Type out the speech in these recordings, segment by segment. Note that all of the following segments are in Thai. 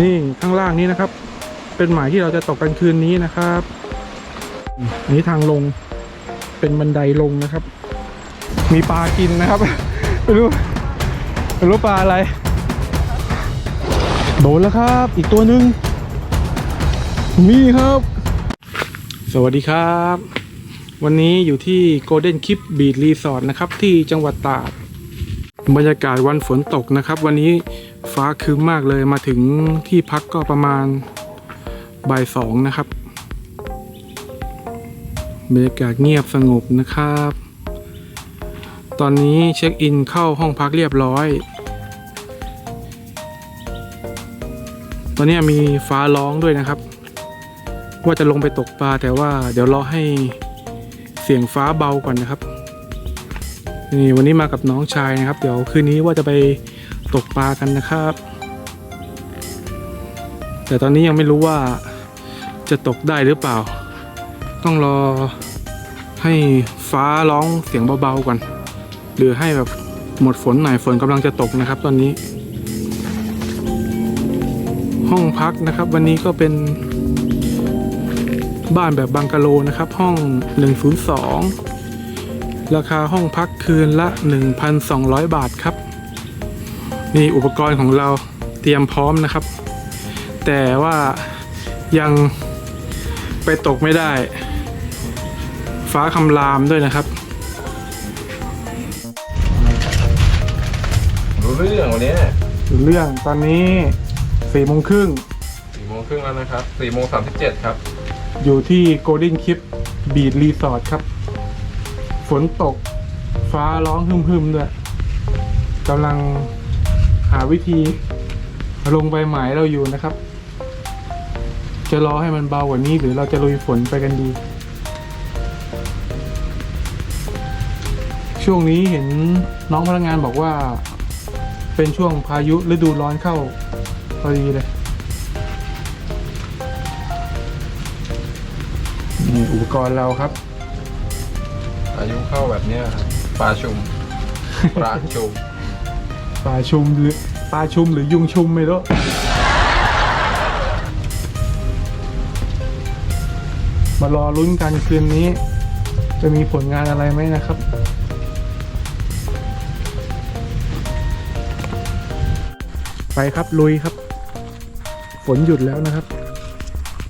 นี่ข้างล่างนี้นะครับ เป็นหมายที่เราจะตกกันคืนนี้นะครับอันนี้ทางลงเป็นบันไดลงนะครับ มีปลากินนะครับไม่รู้ไม่รู้ปลาอะไร โดนแล้วครับ อีกตัวหนึ่งมีครับ สวัสดีครับ วันนี้อยู่ที่ Golden Kip Beach Resort นะครับ ที่จังหวัดตราดบรรยากาศวันฝนตกนะครับ วันนี้ ฟ้าคืมมากเลยมาถึงที่พักก็ประมาณบ่ายสองนะครับบรรยากาศเงียบสงบนะครับ ตอนนี้เช็คอินเข้าห้องพักเรียบร้อย ตอนนี้มีฟ้าร้องด้วยนะครับ ว่าจะลงไปตกปลาแต่ว่าเดี๋ยวรอให้เสียงฟ้าเบาก่อนนะครับ นี่วันนี้มากับน้องชายนะครับ เดี๋ยวคืนนี้ว่าจะไป ตกปลากันนะครับ แต่ตอนนี้ยังไม่รู้ว่าจะตกได้หรือเปล่า ต้องรอให้ฟ้าร้องเสียงเบาๆก่อน หรือให้แบบหมดฝนหน่อยฝนกำลังจะตกนะครับ ตอนนี้ ห้องพักนะครับ วันนี้ก็เป็นบ้านแบบบังกะโลนะครับ ห้อง 102 ราคาห้องพักคืนละ 1,200 บาทครับ นี่อุปกรณ์ของเราเตรียมพร้อมนะครับ แต่ว่ายังไปตกไม่ได้ ฟ้าคำรามด้วยนะครับรู้เรื่องวันนี้เรื่องตอนนี้สี่โมงครึ่งสี่โมงครึ่งแล้วนะครับสี่โมงสามสิบเจ็ดครับ อยู่ที่ Golden Kip Beach Resort ครับ ฝนตกฟ้าร้องฮึมๆด้วยกำลัง หาวิธีลงใบหมายเราอยู่นะครับ จะรอให้มันเบากว่านี้หรือเราจะลุยฝนไปกันดี ช่วงนี้เห็นน้องพนักงานบอกว่า เป็นช่วงพายุฤดูร้อนเข้าพอดีเลยนี่อุปกรณ์เราครับ อายุเข้าแบบเนี้ยครับปลาชุมปลาชุม ปลาชุมหรือปลาชุมหรือยุงชุมไม่รู้มารอลุ้นกันคืนนี้ จะมีผลงานอะไรไหมนะครับไปครับลุยครับ ฝนหยุดแล้วนะครับ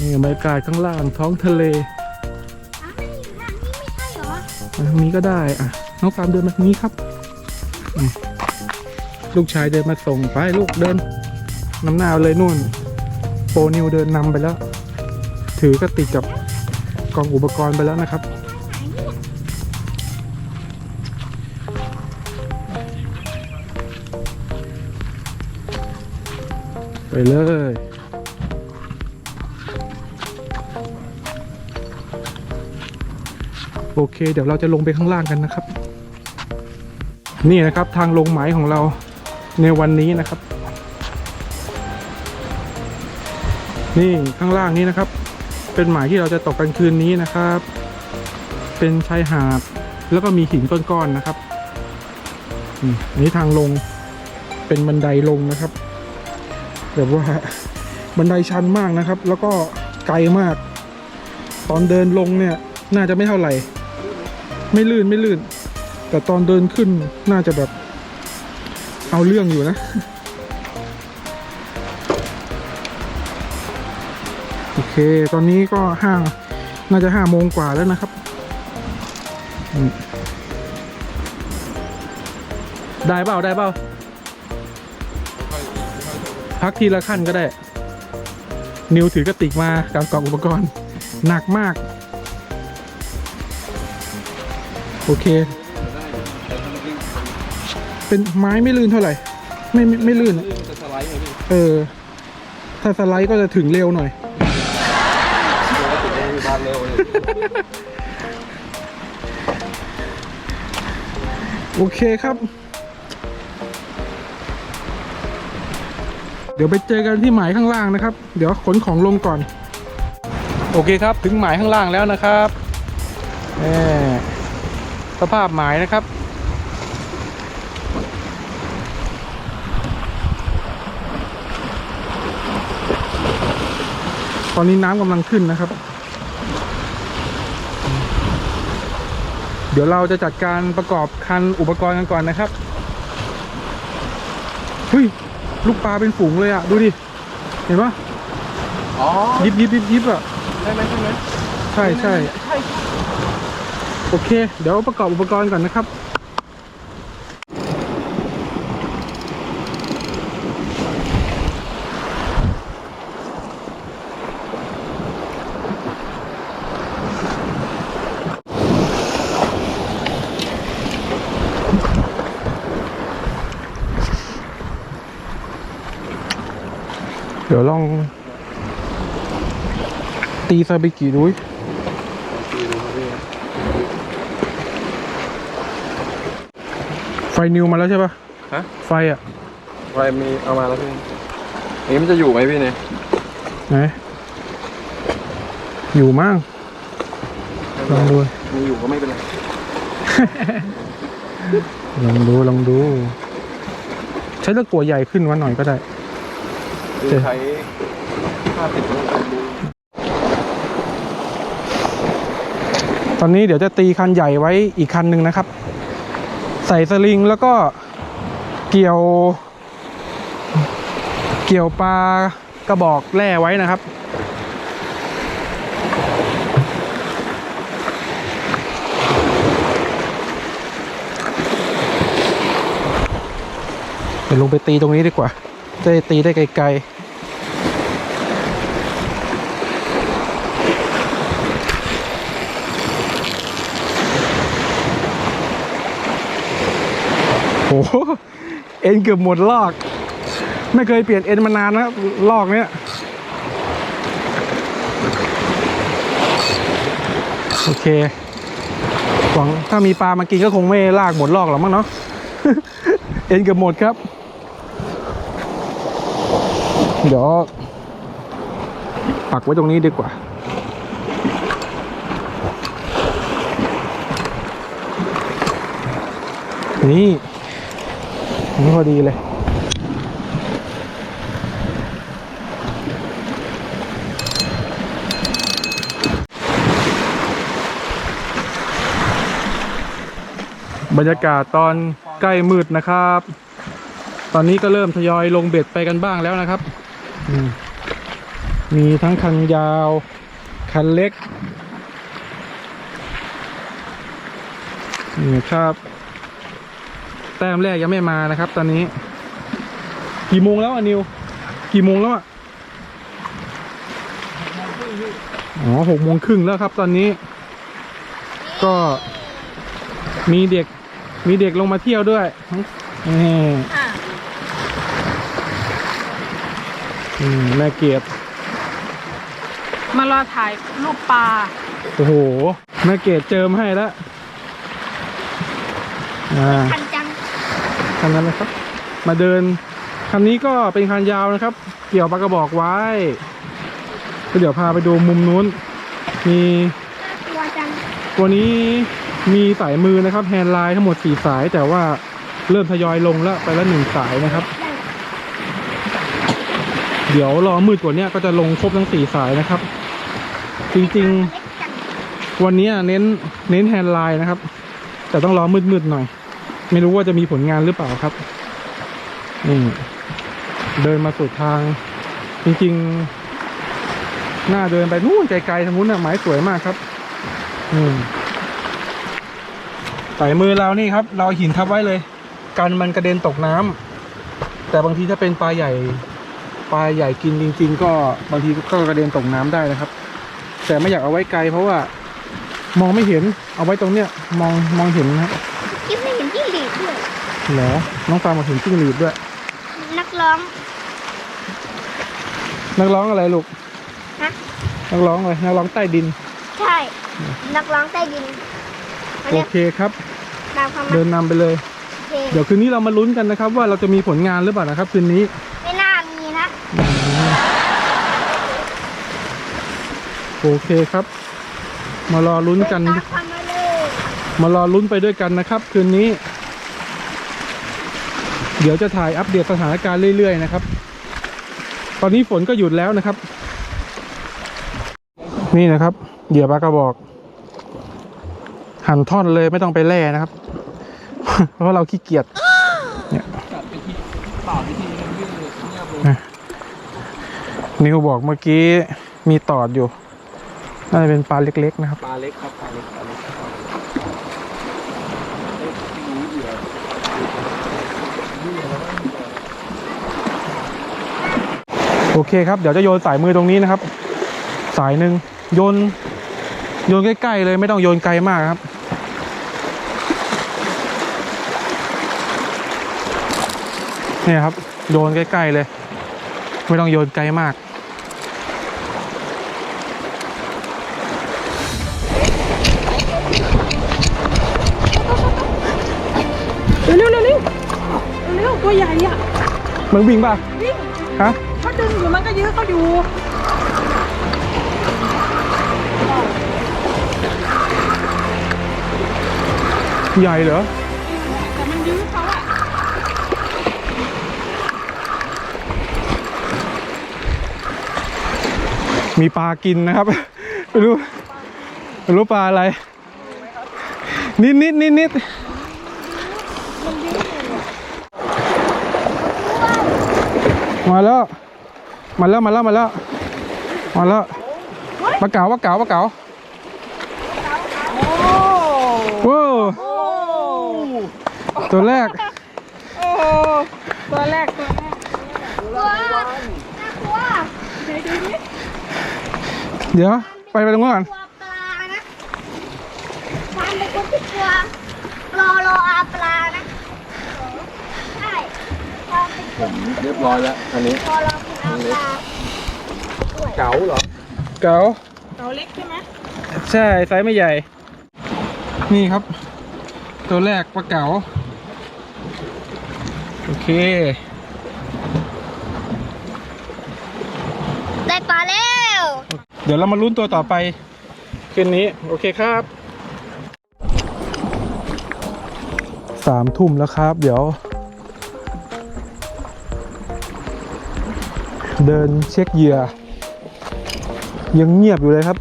นี่บรรยากาศข้างล่างท้องทะเลอ้าวนี่ทางนี้ไม่ใช่เหรอมาทางนี้ก็ได้อะน้องฟาร์มเดินมาทางนี้ครับอืม ลูกชายเดินมาส่งไปลูกเดินนำหน้าเลยนู่นโปรนิวเดินนำไปแล้ว ถือกระติกกับกล่องอุปกรณ์ไปแล้วนะครับ ไปเลยโอเค เดี๋ยวเราจะลงไปข้างล่างกันนะครับ นี่นะครับทางลงหมายของเรา ในวันนี้นะครับ นี่ข้างล่างนี้นะครับ เป็นหมายที่เราจะตกกันคืนนี้นะครับ เป็นชายหาดแล้วก็มีหินก้อนๆนะครับอันนี้ทางลงเป็นบันไดลงนะครับแบบว่าบันไดชันมากนะครับ แล้วก็ไกลมาก ตอนเดินลงเนี่ย น่าจะไม่เท่าไหร่ ไม่ลื่นไม่ลื่น แต่ตอนเดินขึ้นน่าจะแบบ เอาเรื่องอยู่นะโอเค ตอนนี้ก็ห้าน่าจะห้าโมงกว่าแล้วนะครับ ได้เปล่าได้เปล่าพักทีละขั้นก็ได้ นิวถือกระติกมากับกล่องอุปกรณ์ หนักมาก โอเค เป็นไม้ไม่ลื่นเท่าไหร่ ไม่ไม่ไม่ลื่นอะจะสไลด์ไหมพี่เออ ถ้าสไลด์ก็จะถึงเร็วหน่อย ปกติมันมีบานเร็วเลยโอเคครับ เดี๋ยวไปเจอกันที่หมายข้างล่างนะครับ เดี๋ยวขนของลงก่อน โอเคครับ ถึงหมายข้างล่างแล้วนะครับแหมสภาพหมายนะครับ ตอนนี้น้ำกำลังขึ้นนะครับ เดี๋ยวเราจะจัดการประกอบคันอุปกรณ์กันก่อนนะครับเฮ้ยลูกปลาเป็นฝูงเลยอะดูดิ เห็นปะอ๋อยิบยิบยิบยิบอะใช่ไหมใช่ไหมใช่ใช่ ใช่ โอเค เดี๋ยวประกอบอุปกรณ์ก่อนนะครับ เดี๋ยวลองตีซาบิกิดูดิไฟนิวมาแล้วใช่ปะฮะ ไฟอะ ไฟมีเอามาแล้วพี่นี่มันจะอยู่ไหมพี่เนี่ยไหนอยู่มั่งลองดูมีอยู่ก็ไม่เป็นไร ลองดูลองดู ใช้ตะกั่วใหญ่ขึ้นมาหน่อยก็ได้ คือใช้ผ้าปิดรูตอนนี้เดี๋ยวจะตีคันใหญ่ไว้อีกคันหนึ่งนะครับ ใส่สลิงแล้วก็เกี่ยว เกี่ยวปลากระบอกแร่ไว้นะครับเดี๋ยวลงไปตีตรงนี้ดีกว่าจะได้ตีได้ไกลๆ โอ้โห เอ็นเกือบหมดลอก ไม่เคยเปลี่ยนเอ็นมานานนะลอกเนี้ยโอเคหวังถ้ามีปลามากินก็คงไม่ลากหมดลอกหรอกมั้งเนาะเอ็นเกือบหมดครับ เดี๋ยวปักไว้ตรงนี้ดีกว่านนี่ พอดีเลย บรรยากาศตอนใกล้มืดนะครับ ตอนนี้ก็เริ่มทยอยลงเบ็ดไปกันบ้างแล้วนะครับ มีทั้งคันยาว คันเล็กนี่ครับ ต้มแรกยังไม่มานะครับ ตอนนี้ กี่โมงแล้วอะนิว กี่โมงแล้วอะอ๋อหกโมงครึ่งแล้วครับ ตอนนี้ ก็มีเด็ก มีเด็กลงมาเที่ยวด้วยนี่อะอืมแม่เกียรติมารอถ่ายรูปปลา โอ้โห แม่เกดเจิมให้แล้ว อ่าคันจัง คันนั้นนะครับ มาเดิน คันนี้ก็เป็นคันยาวนะครับ เกี่ยวปากกระบอกไว้เดี๋ยวพาไปดูมุมนู้น มีตัวจังตัวนี้มีสายมือนะครับแฮนด์ไลน์ทั้งหมดสี่สาย แต่ว่าเริ่มทยอยลงแล้วไปละหนึ่งสายนะครับ เดี๋ยวรอมืดกว่านี้ก็จะลงครบทั้งสี่สายนะครับ จริงๆ วันนี้เน้นเน้นแฮนด์ไลน์นะครับ แต่ต้องรอมืดๆหน่อย ไม่รู้ว่าจะมีผลงานหรือเปล่าครับ นี่ เดินมาสุดทาง จริงๆ หน้าเดินไปนู่นไกลๆทางนู้นน่ะไม้สวยมากครับอืมใส่มือเรานี่ครับ เราหินทับไว้เลย กันมันกระเด็นตกน้ำแต่บางทีถ้าเป็นปลาใหญ่ปลาใหญ่กินจริง ๆ ก็บางทีก็กระเด็นตกน้ำได้นะครับ แต่ไม่อยากเอาไว้ไกล เพราะว่ามองไม่เห็นเอาไว้ตรงเนี้ยมองมองเห็นนะครับ ห็นจิ้งหรีดด้วยเหรอน้องฟาร์มมาถึงจิ้งหรีดด้วย นักร้องนักร้องอะไรลูกฮะนักร้องอะไรนักร้องใต้ดิน ใช่ นักร้องใต้ดินอันโอเนี้ยเคครับตามคำเดินนำไปเลยเพลงเดี๋ยวคืนนี้เรามาลุ้นกันนะครับ ว่าเราจะมีผลงานหรือเปล่านะครับ คืนนี้ ไม่น่ามีนะ โอเคครับ มารอลุ้นกันตามคำมาเลยมารอลุ้นไปด้วยกันนะครับ คืนนี้ เดี๋ยวจะถ่ายอัปเดตสถานการณ์เรื่อยๆนะครับ ตอนนี้ฝนก็หยุดแล้วนะครับ นี่นะครับ เหยื่อปลากระบอก หั่นท่อนเลยไม่ต้องไปแล่นะครับ เพราะเราขี้เกียจเนยืดเงียบเลยนิวบอกเมื่อกี้มีตอดอยู่ น่าจะเป็นปลาเล็ก ๆ นะครับ ปลาเล็กครับ ปลาเล็กปลาเล็ก โอเคครับ เดี๋ยวจะโยนสายมือตรงนี้นะครับ สายหนึ่งโยนโยนใกล้ๆเลยไม่ต้องโยนไกลมากครับ เนี่ยครับ โยนใกล้ ๆ เลย ไม่ต้องโยนไกลมาก เร็วเร็วเร็วเร็วเร็วตัวใหญ่อะมันวิ่งป่ะวิ่งฮะเขา ดึงอยู่มันก็ยื้อเขาอยู่ใหญ่เหรอแต่มันยื้อเขาอะมีปลากินนะครับ ไม่รู้ไม่รู้ปลาอะไร นิดนิดนิดนิดมาแล้ว มาแล้วมาแล้วมาแล้วมาแล้วปลาเก๋าปลาเก๋าปลาเก๋าโอ้ว้าวโอ้ตัวแรกโอ้ตัวแรกตัวแรกกลัวน่ากลัวเดี๋ยวดูดิเดี๋ยวไปไปตรงนู้นก่อนกลัวปลานะความเป็นคนที่กลัวรอรออาปลานะใช่ความเป็น ผมเรียบร้อยแล้วอันนี้รอรอกินอาปลาเก๋าเหรอ เก๋าตัวเล็กใช่ไหมใช่ไซส์ไม่ใหญ่ นี่ครับ ตัวแรกปลาเก๋าโอเค ได้ปลาแล้ว เดี๋ยวเรามาลุ้นตัวต่อไปคืนนี้ โอเคครับสามทุ่มแล้วครับ เดี๋ยว เดินเช็คเหยื่อ ยังเงียบอยู่เลยครับ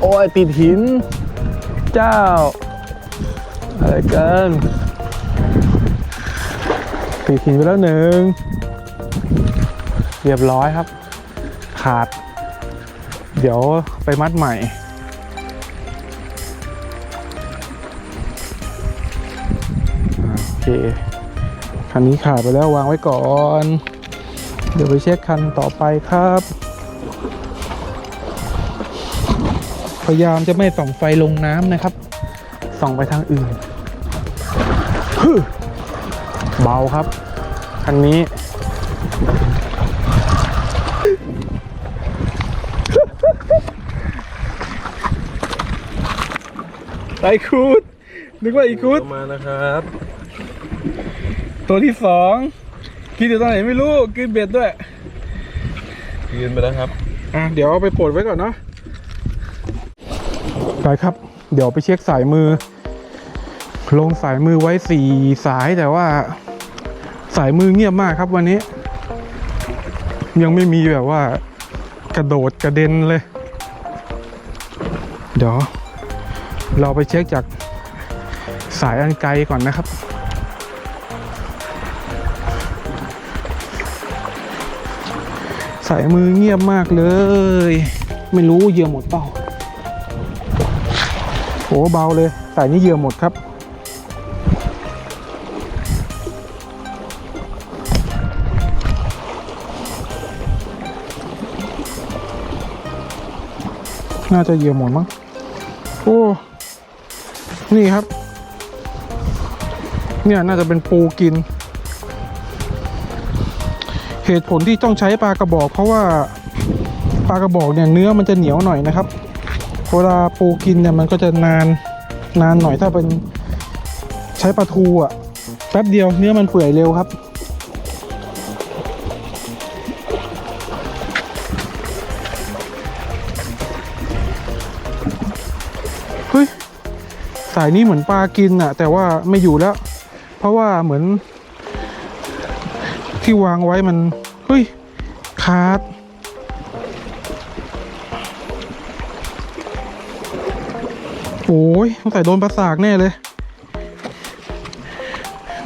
โอ้ยติดหิน เจ้า อะไรกันติดหินไปแล้วหนึ่งเรียบร้อยครับ ขาด เดี๋ยวไปมัดใหม่ เคคันนี้ขาดไปแล้ววางไว้ก่อน เดี๋ยวไปเช็คคันต่อไปครับ พยายามจะไม่ส่องไฟลงน้ำนะครับ ส่องไปทางอื่นเบาครับ คันนี้ไอคูดนึกว่าอีคูดมานะครับ ตัวที่สองกินอยู่ตรงไหนไม่รู้กินเบ็ดด้วยยืนไปแล้วครับ อะเดี๋ยวเอาไปปลดไว้ก่อนเนาะไปครับ เดี๋ยวไปเช็คสายมือ ลงสายมือไว้สี่สายแต่ว่า สายมือเงียบมากครับวันนี้ ยังไม่มีแบบว่า กระโดดกระเด็นเลย เดี๋ยว เราไปเช็คจากสายอันไกลก่อนนะครับ สายมือเงียบมากเลย ไม่รู้เหยื่อหมดเปล่าโอ้เบาเลยสายนี้เหยื่อหมดครับ น่าจะเหยื่อหมดมั้งโอ้นี่ครับ เนี่ยน่าจะเป็นปูกิน เหตุผลที่ต้องใช้ปลากระบอก เพราะว่าปลากระบอกเนี่ยเนื้อมันจะเหนียวหน่อยนะครับเวลาปูกินเนี่ยมันก็จะนานนานหน่อยถ้าเป็นใช้ปลาทูอะแป๊บเดียวเนื้อมันเปื่อยเร็วครับ เฮ้ย สายนี้เหมือนปลากินอะแต่ว่าไม่อยู่แล้ว เพราะว่าเหมือน ที่วางไว้มันเฮ้ยขาดโอ้ยสงสัยโดนประสากแน่เลย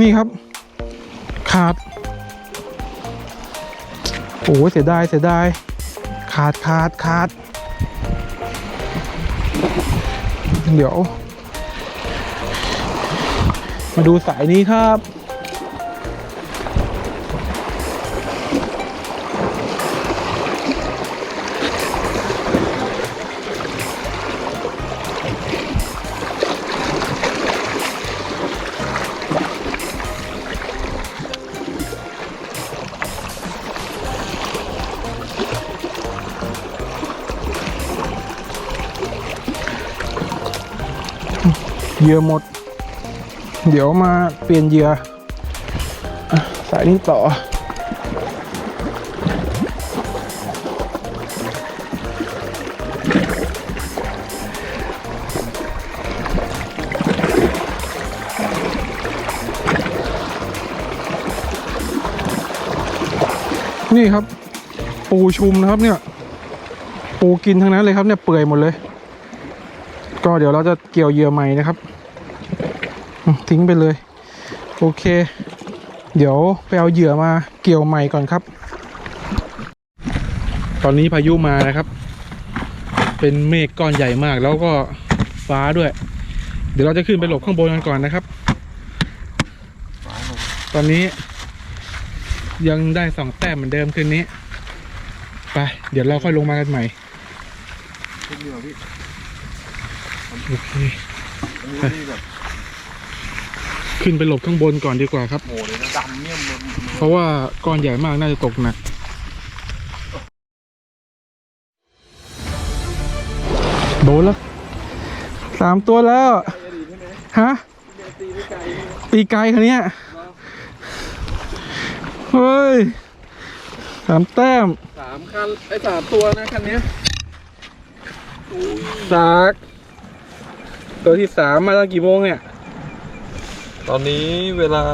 นี่ครับ ขาด โอ้ยเสียดายเสียดาย ขาดขาดขาด เดี๋ยว มาดูสายนี้ครับ เหยื่อหมด เดี๋ยวมาเปลี่ยนเหยื่อสายนี้ต่อ นี่ครับ ปูชุมนะครับเนี่ยปูกินทั้งนั้นเลยครับเนี่ยเปื่อยหมดเลย ก็เดี๋ยวเราจะเกี่ยวเหยื่อใหม่นะครับ ทิ้งไปเลย โอเค เดี๋ยวไปเอาเหยื่อมาเกี่ยวใหม่ก่อนครับ ตอนนี้พายุมานะครับ เป็นเมฆก้อนใหญ่มากแล้วก็ฟ้าด้วย เดี๋ยวเราจะขึ้นไปหลบข้างบนกันก่อนนะครับ ตอนนี้ยังได้สองแต้มเหมือนเดิมคืนนี้ ไป เดี๋ยวเราค่อยลงมากันใหม่ขึ้นเหนือพี่โอเคอันนี้นี่แบบ ขึ้นไปหลบข้างบนก่อนดีกว่าครับโหเลยนะดำเนี่ยมันเพราะว่าก้อนใหญ่มากน่าจะตกหนัก โดนแล้วสามตัวแล้ว ฮะ ตีไกลคันเนี้ยเฮ้ยสามแต้มสามคันไอ้สามตัวนะคันเนี้ยสากตัวที่สามมาตอนกี่โมงเนี่ย ตอนนี้เวลา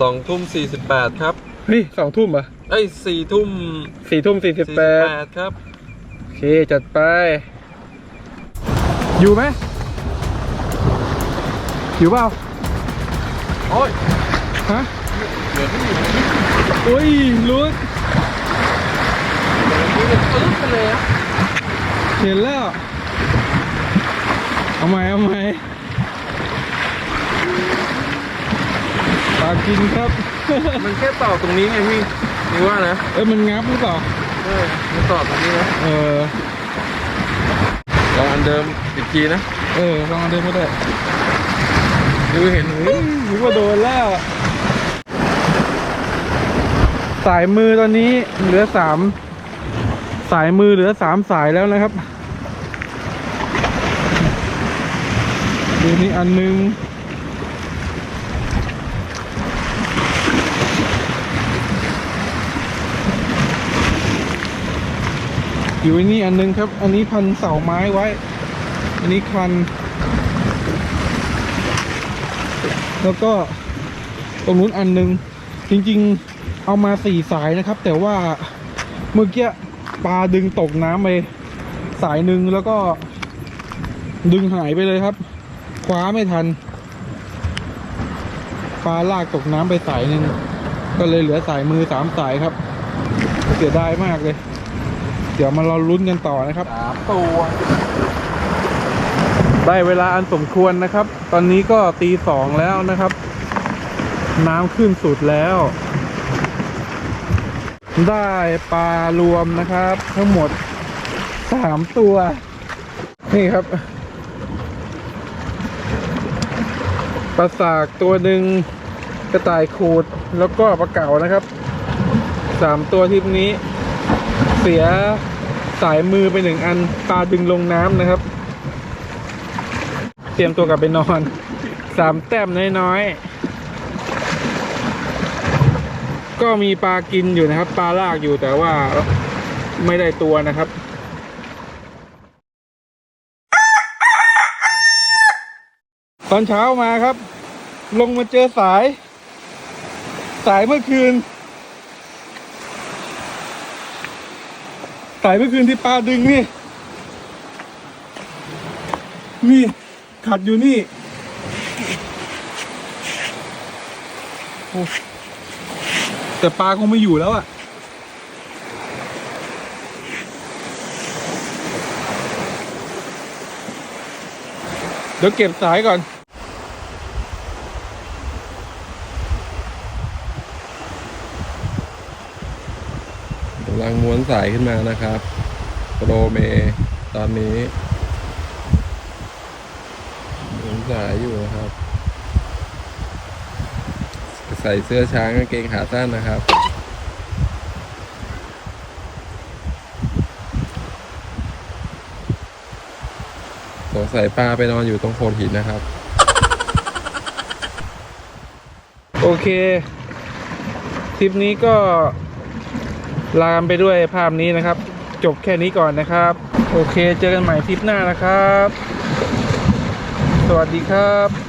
สองทุ่มสี่สิบแปดครับเฮ้ยสองทุ่มเหรอะไอ้สี่ทุ่มสี่ทุ่มสี่สิบแปดดครับ โอเค จัดไป อยู่ไหมอยู่เปล่าโอ้ยฮะเหมือนไม่อยู่อุ้ยลุกนี่เป็นปึ๊บไปเลยอะเห็นแล้ว เอาใหม่เอาใหม่ากินครับ มันแค่ต่อตรงนี้ไงพี่นี่ว่านะ เอ้ยมันงับหรือเปล่าเออมันต่อตรงนี้นะ เออลองอันเดิมอีกทีนะ เออลองเอาเดินมาได้ดูเห็นเฮ้ยนึกว่าโดนแล้ว สายมือตอนนี้เหลือสามสายมือเหลือสามสายแล้วนะครับ ดูนี่อันหนึง อยู่ไอ้นี่อันหนึงครับ อันนี้พันเสาไม้ไว้ อันนี้คัน แล้วก็ตรงนู้นอันหนึง จริงๆเอามาสี่สายนะครับ แต่ว่าเมื่อกี้ปลาดึงตกน้ำไปสายหนึ่งแล้วก็ดึงหายไปเลยครับ คว้าไม่ทัน ปลาลากตกน้ำไปสายหนึ่งก็เลยเหลือสายมือสามสายครับ เสียดายมากเลย เดี๋ยวมาเราลุ้นกันต่อนะครับสามตัว ได้เวลาอันสมควรนะครับ ตอนนี้ก็ตีสองแล้วนะครับ น้ำขึ้นสุดแล้ว ได้ปลารวมนะครับ ทั้งหมดสามตัว นี่ครับปลาสากตัวหนึ่งกระต่ายขูดแล้วก็ปลาเก๋านะครับสามตัวทริปนี้ เสียสายมือไปหนึ่งอันปลาดึงลงน้ำนะครับ เตรียมตัวกลับไปนอนสามแต้มน้อยๆ ก็มีปลากินอยู่นะครับ ปลาลากอยู่แต่ว่าไม่ได้ตัวนะครับตอนเช้ามาครับ ลงมาเจอสาย สายเมื่อคืน สายเมื่อคืนที่ปลาดึงนี่ นี่ขัดอยู่นี่โอ้แต่ปลาคงไม่อยู่แล้วอะ เดี๋ยวเก็บสายก่อน กำลัง ม้วนสายขึ้นมานะครับโปรเมตอนนี้ม้วนสายอยู่นะครับ ใส่เสื้อช้างกางเกงขาสั้นนะครับสงสัยปลาไปนอนอยู่ตรงโขดหินนะครับ โอเคทริปนี้ก็ ลามไปด้วยภาพนี้นะครับ จบแค่นี้ก่อนนะครับ โอเค เจอกันใหม่ทริปหน้านะครับ สวัสดีครับ